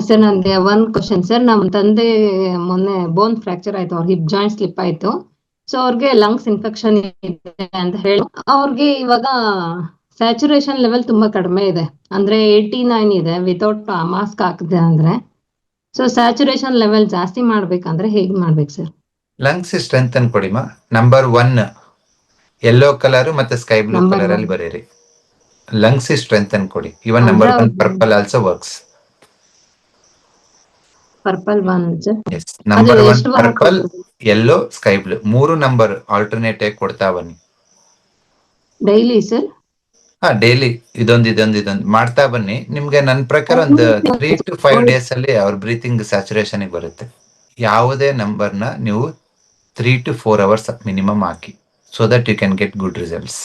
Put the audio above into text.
Sir ನಂದೆ one question sir. ನಮ್ ತಂದೆ ಮೊನ್ನೆ ಬೋನ್ ಫ್ರಾಕ್ಚರ್ ಆಯ್ತು. ಅವ್ರಿಗೆ ಹಿಪ್ ಜಾಯಿಂಟ್ ಸ್ಲಿಪ್ ಆಯ್ತು. ಸೊ ಅವ್ರಿಗೆ ಲಂಗ್ಸ್ ಇನ್ಫೆಕ್ಷನ್ ಇದೆ ಅಂತ ಹೇಳಿ ಅವ್ರಿಗೆ ಇವಾಗ ಸ್ಯಾಚುರೇಷನ್ ಲೆವೆಲ್ ತುಂಬಾ ಕಡಿಮೆ ಇದೆ. ಅಂದ್ರೆ ಏಯ್ಟಿ ನೈನ್ ಇದೆ ವಿತೌಟ್ ಮಾಸ್ಕ್ ಹಾಕಿದೆ ಅಂದ್ರೆ. ಸೊ ಸ್ಯಾಚುರೇಷನ್ ಲೆವೆಲ್ ಜಾಸ್ತಿ ಮಾಡ್ಬೇಕಂದ್ರೆ ಹೇಗ್ ಮಾಡ್ಬೇಕು ಸರ್? ಲಂಗ್ಸ್ ಸ್ಟ್ರೆಂತ್ ಕೊಡಿಮಾ ನಂಬರ್ ಒನ್ ಯೆಲ್ಲೋ ಕಲರ್ ಮತ್ತೆ ಸ್ಕೈ ಬ್ಲೂ ಕಲರ್ ಅಲ್ಲಿ. ಬರೀರಿ. ಲಂಗ್ಸ್ ಸ್ಟ್ರೆಂತ್ ಕೊಡಿ. Even number one purple also works purple as number one purple yellow sky blue ಮೂರು ನಂಬರ್ ಆಲ್ಟರ್ನೇಟ್ ಆಗಿ ಕೊಡ್ತಾ ಬನ್ನಿ. ಡೈಲಿ ಸರ್ ಹಾ ಡೈಲಿ ಇದೊಂದು ಇದೊಂದು ಇದೊಂದು. ಮಾಡ್ತಾ ಬನ್ನಿ. ನಿಮ್ಗೆ ನನ್ನ ಪ್ರಕಾರ ಒಂದು ತ್ರೀ ಟು ಫೈವ್ ಡೇಸ್ ಅಲ್ಲಿ ಅವ್ರ ಬ್ರೀತಿಂಗ್ ಸ್ಯಾಚುರೇಷನ್ ಬರುತ್ತೆ. ಯಾವುದೇ ನಂಬರ್ನ ನೀವು three to four hours minimum hockey so that you can get good results